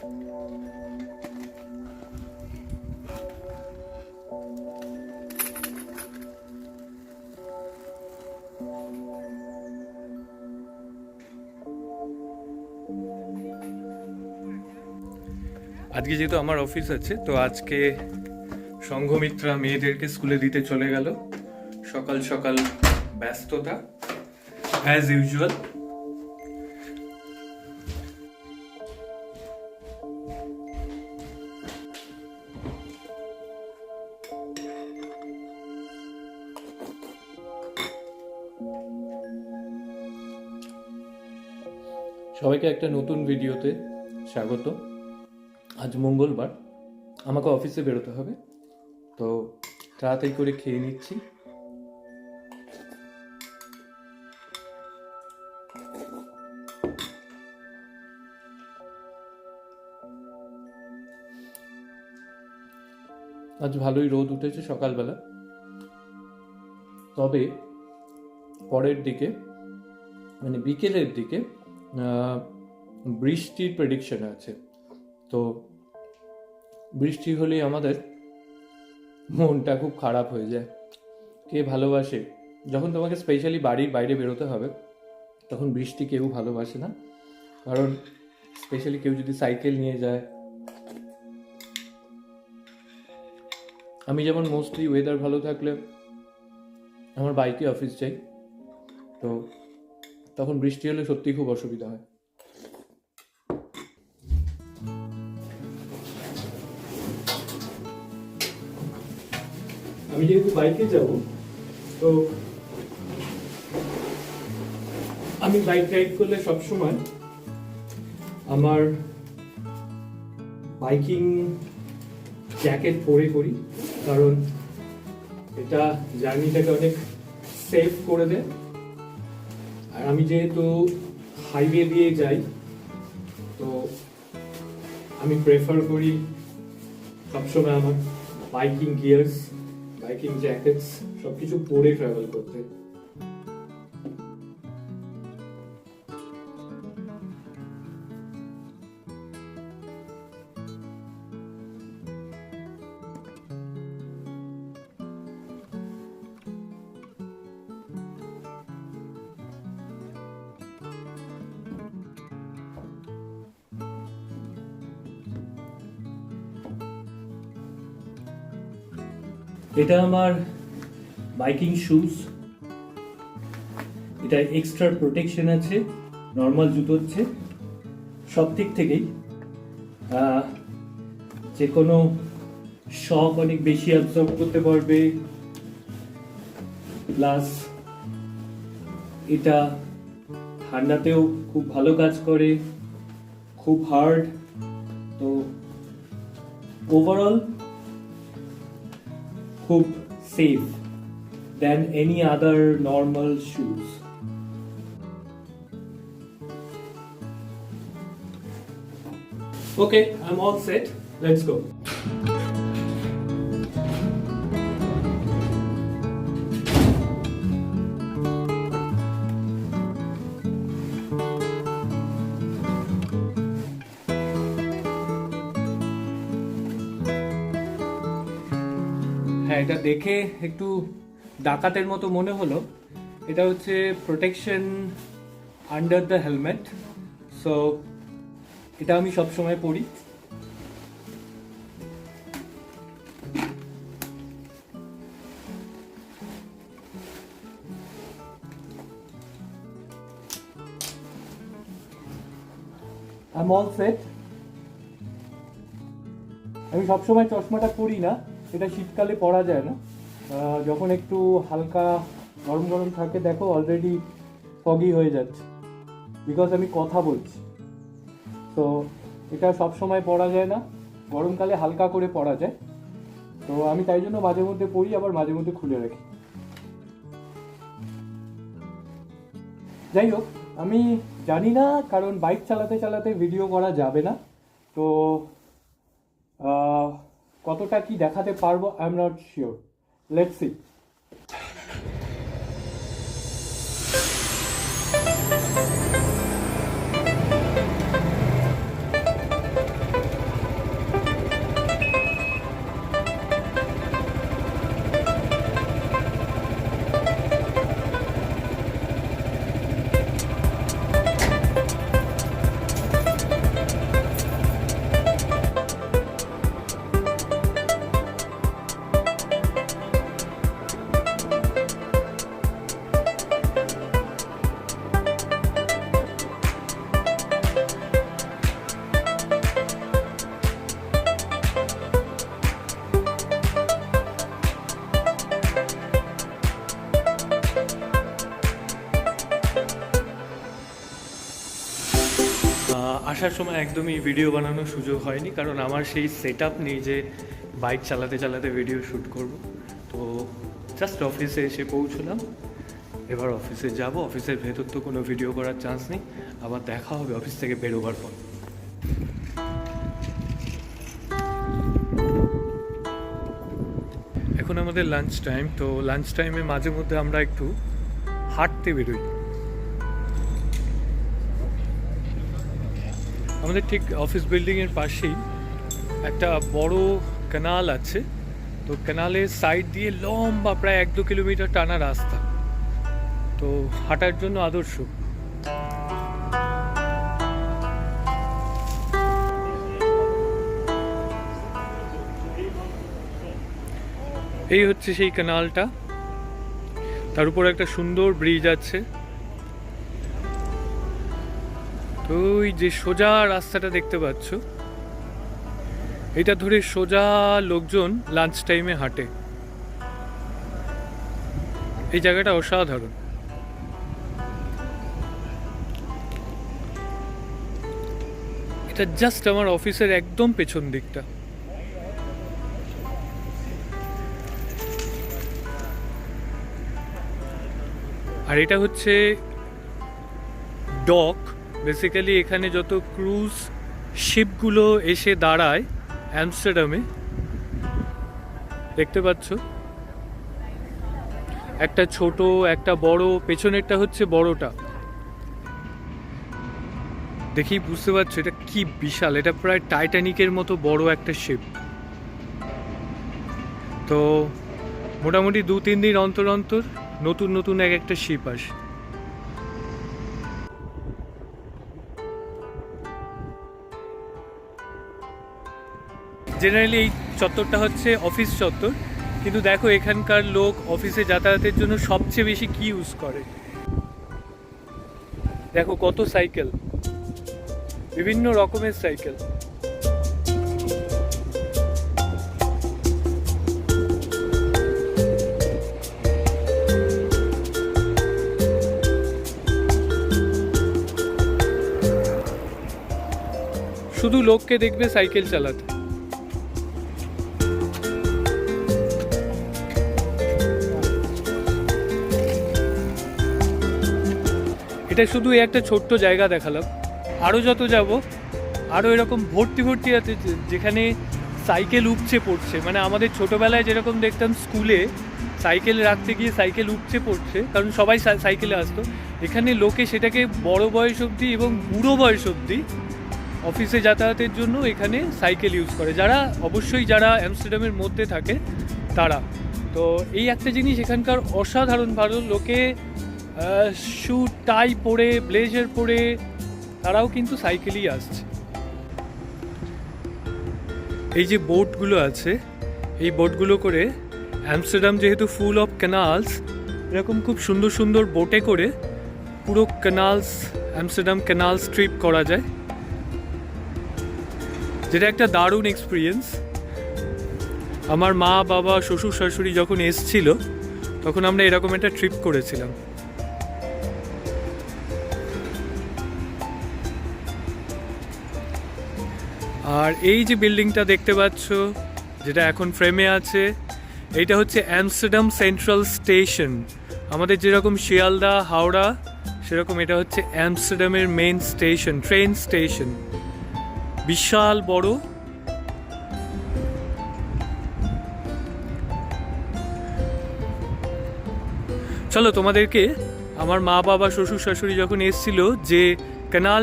আজকে যেহেতু আমার অফিস আছে, তো আজকে সংঘমিত্রা মেয়েদেরকে স্কুলে দিতে চলে গেল। সকাল সকাল ব্যস্ততা অ্যাজ ইউজুয়াল সবাইকে একটা নতুন ভিডিওতে স্বাগত। আজ মঙ্গলবার, আমাকে অফিসে বেরোতে হবে, তো তাড়াতাড়ি করে খেয়ে নিচ্ছি। আজ ভালোই রোদ উঠেছে সকালবেলা। তবে পরের দিকে মানে বিকেলের দিকে বৃষ্টির প্রেডিকশন আছে। তো বৃষ্টি হলে আমাদের মনটা খুব খারাপ হয়ে যায়। কে ভালোবাসে? যখন তোমাকে স্পেশালি বাড়ির বাইরে বেরোতে হবে, তখন বৃষ্টি কেউ ভালোবাসে না। কারণ স্পেশালি কেউ যদি সাইকেল নিয়ে যায়। আমি যেমন মোস্টলি ওয়েদার ভালো থাকলে, আমার বাইকে অফিস যাই। তো তখন বৃষ্টি হলে সত্যি খুব অসুবিধা হয়। আমি যেহেতু বাইকে যাব, তো আমি বাইক রাইড করলে সবসময় আমার বাইকিং জ্যাকেট পরে করি, কারণ এটা জার্নিটাকে অনেক সেফ করে দেয়। আর আমি যেহেতু হাইওয়ে দিয়ে যাই, তো আমি প্রেফার করি সবসময় আমার বাইকিং গিয়ার্স বাইকিং জ্যাকেটস সব কিছু পরে ট্রাভেল করতে। এটা আমার বাইকিং শুজ এটা এক্সট্রা প্রোটেকশন আছে নর্মাল জুতো হচ্ছে। সব দিক থেকেই যে কোনো শক অনেক বেশি অ্যাবজর্ব করতে পারবে। প্লাস এটা ঠান্ডাতেও খুব ভালো কাজ করে, খুব হার্ড তো overall safe than any other normal shoes. Okay, I'm all set. Let's go. এটা দেখে একটু ডাকাতের মতো মনে হলো। এটা হচ্ছে protection under the helmet so এটা আমি সব সময় পরি সেট আমি সবসময় চশমাটা পরি না। এটা শীতকালে পরা যায় না। যখন একটু হালকা গরম গরম থাকে, দেখো অলরেডি ফগি হয়ে যাচ্ছে। বিকজ আমি কথা বলছি। তো এটা সব সময় পরা যায় না। গরমকালে হালকা করে পরা যায়। তো আমি তাই জন্য মাঝে মধ্যে পরি, আবার মাঝে মধ্যে খুলে রাখি। যাই হোক, আমি জানি না, কারণ বাইক চালাতে চালাতে ভিডিও করা যাবে না। তো কতটা কি দেখাতে পারব? I am not sure let's আসার সময় একদমই ভিডিও বানানোর সুযোগ হয়নি, কারণ আমার সেই সেট আপ নেই যে বাইক চালাতে চালাতে ভিডিও শ্যুট করব। তো জাস্ট অফিসে এসে পৌঁছলাম। এবার অফিসে যাব অফিসের ভেতর তো কোনো ভিডিও করার চান্স নেই। আবার দেখা হবে অফিস থেকে বেরোবার পর। এখন আমাদের লাঞ্চ টাইম তো লাঞ্চ টাইমে মাঝে মধ্যে আমরা একটু হাঁটতে বেরোই। আমাদের ঠিক অফিস বিল্ডিংয়ের পাশেই একটা বড় ক্যানাল আছে। তো ক্যানালের সাইড দিয়ে লম্বা প্রায় এক দু কিলোমিটার টানা রাস্তা। তো হাঁটার জন্য আদর্শ। এই হচ্ছে সেই ক্যানালটা তার উপর একটা সুন্দর ব্রিজ আছে। ওই যে সোজা রাস্তাটা দেখতে পাচ্ছ? এটা ধরে সোজা লোকজন লাঞ্চ টাইমে হাঁটে। এই জায়গাটা অসাধারণ। এটা জাস্ট আমার অফিসের একদম পেছন দিকটা। আর এটা হচ্ছে ডক বেসিক্যালি এখানে যত ক্রুজ শিপগুলো এসে দাঁড়ায় অ্যামস্টারডামে দেখতে পাচ্ছ? একটা ছোট, একটা বড়, পেছনেরটা হচ্ছে বড়টা। দেখি, বুঝতে পারছ? এটা কি বিশাল, এটা প্রায় টাইটানিকের মতো বড় একটা শিপ তো, মোটামুটি দু তিন দিন অন্তর অন্তর নতুন নতুন এক একটা শিপ আসে। জেনারেলি এই চত্বরটা হচ্ছে অফিস চত্বর। কিন্তু দেখো এখানকার লোক অফিসে যাতায়াতের জন্য সবচেয়ে বেশি কি ইউজ করে? দেখো কত সাইকেল বিভিন্ন রকমের সাইকেল শুধু লোককে দেখবে সাইকেল চালাতে। এটা শুধু একটা ছোট্ট জায়গা দেখালাম। আরও যত যাব আরও এরকম ভর্তি ভর্তি আছে যেখানে সাইকেল উপচে পড়ছে। মানে আমাদের ছোটোবেলায় যেরকম দেখতাম স্কুলে, সাইকেল রাখতে গিয়ে সাইকেল উপচে পড়ছে, কারণ সবাই সাইকেলে আসতো। এখানে লোকে সেটাকে বড় বয়স অবধি এবং বুড়ো বয়স অবধি অফিসে যাতায়াতের জন্য এখানে সাইকেল ইউজ করে। যারা, অবশ্যই যারা অ্যামস্টারডামের মধ্যে থাকে, তারা। তো এই একটা জিনিস এখানকার অসাধারণ ভালো। লোকে শু টাই পরে ব্লেজার পরে, তারাও কিন্তু সাইকেলই আসছে। এই যে বোটগুলো আছে, এই বোটগুলো করে অ্যামস্টারডাম যেহেতু ফুল অফ ক্যানালস এরকম খুব সুন্দর সুন্দর বোটে করে পুরো ক্যানালস অ্যামস্টারডাম ক্যানাল ট্রিপ করা যায়। যেটা একটা দারুণ এক্সপিরিয়েন্স আমার মা, বাবা, শ্বশুর, শাশুড়ি যখন এসছিল, তখন আমরা এরকম একটা ট্রিপ করেছিলাম। আর এই যে বিল্ডিংটা দেখতে পাচ্ছ, যেটা এখন ফ্রেমে আছে, এইটা হচ্ছে অ্যামস্টারডাম সেন্ট্রাল স্টেশন আমাদের যেরকম শিয়ালদা, হাওড়া, সেরকম এটা হচ্ছে অ্যামস্টারডামের মেন স্টেশন ট্রেন স্টেশন বিশাল বড়। চলো তোমাদেরকে আমার মা, বাবা, শ্বশুর, শাশুড়ি যখন এসেছিল যে ক্যানাল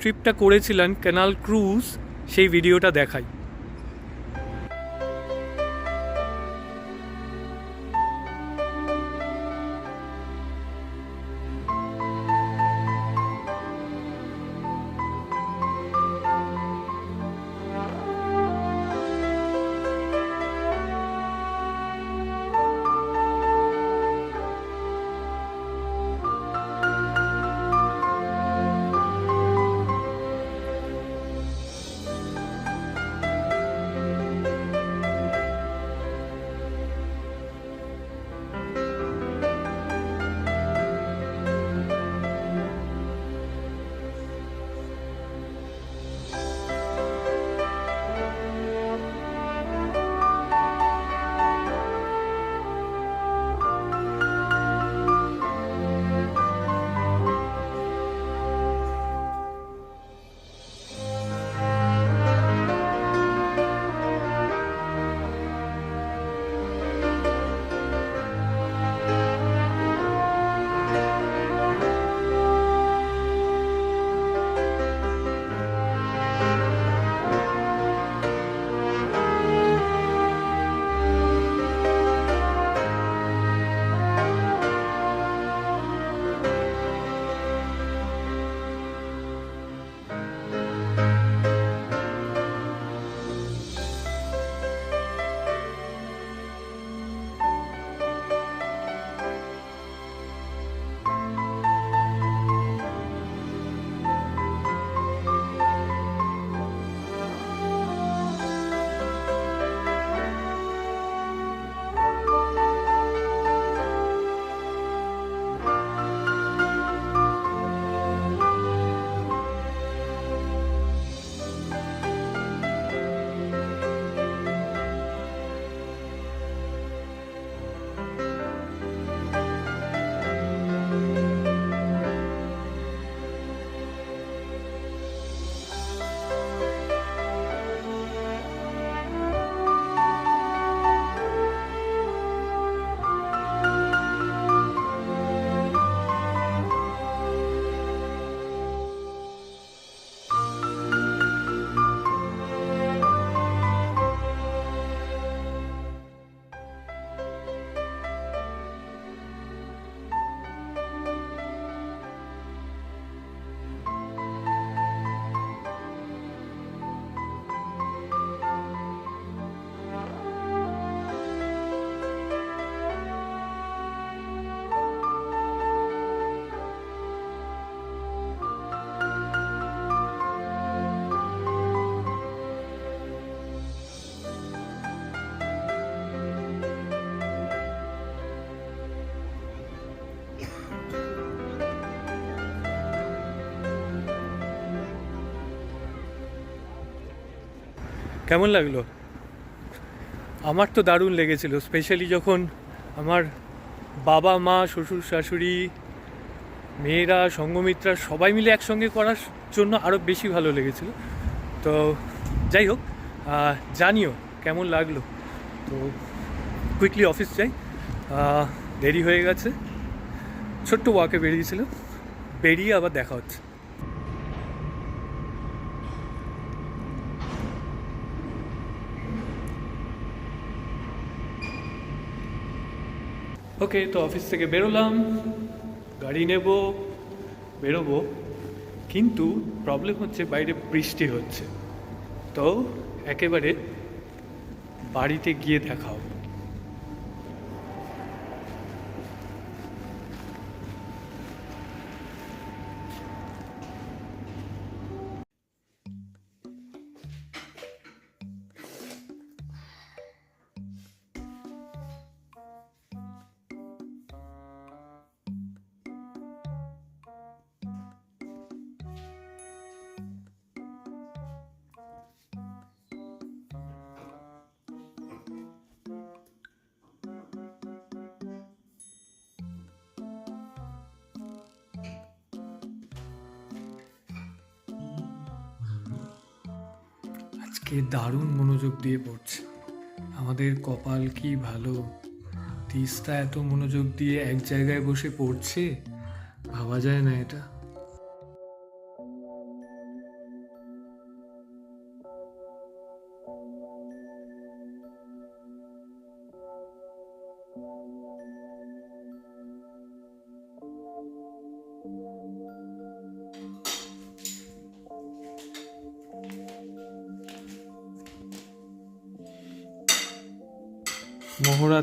ট্রিপটা করেছিলেন ক্যানাল ক্রুজ সেই ভিডিওটা দেখাই। কেমন লাগল? আমার তো দারুণ লেগেছিল স্পেশালি যখন আমার বাবা, মা, শ্বশুর, শাশুড়ি, মেয়েরা, সঙ্গমিত্রা সবাই মিলে একসঙ্গে করার জন্য আরও বেশি ভালো লেগেছিল। তো যাই হোক জানিও কেমন লাগল। তো কুইকলি অফিস যাই। দেরি হয়ে গেছে। ছোট্ট ওয়াকে বেরিয়েছিল বেরিয়ে আবার দেখা হচ্ছে। ওকে, তো অফিস থেকে বেরোলাম। গাড়ি নেব, বেরোবো। কিন্তু প্রবলেম হচ্ছে, বাইরে বৃষ্টি হচ্ছে। তো একেবারে বাড়িতে গিয়ে দেখা আজকে দারুণ মনোযোগ দিয়ে পড়ছে। আমাদের কপাল কি ভালো? তিস্তা এত মনোযোগ দিয়ে এক জায়গায় বসে পড়ছে? ভাবা যায় না এটা।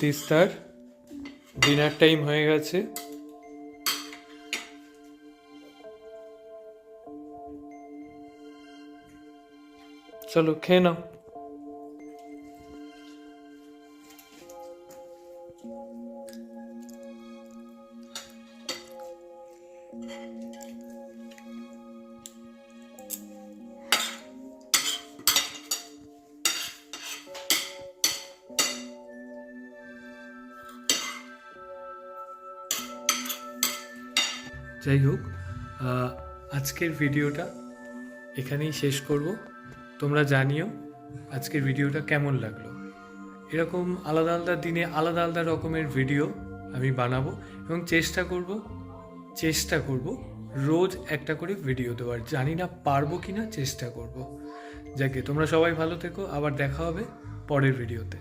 তিস্তার ডিনার টাইম হয়ে গেছে। চলো খেয়ে নাও। যাই হোক আজকের ভিডিওটা এখানেই শেষ করব। তোমরা জানিও আজকের ভিডিওটা কেমন লাগল। এরকম আলাদা আলাদা দিনে আলাদা আলাদা রকমের ভিডিও আমি বানাবো এবং চেষ্টা করব চেষ্টা করব রোজ একটা করে ভিডিও দেওয়ার। জানি না পারব কি না চেষ্টা করব। যাকে তোমরা সবাই ভালো থেকো, আবার দেখা হবে পরের ভিডিওতে।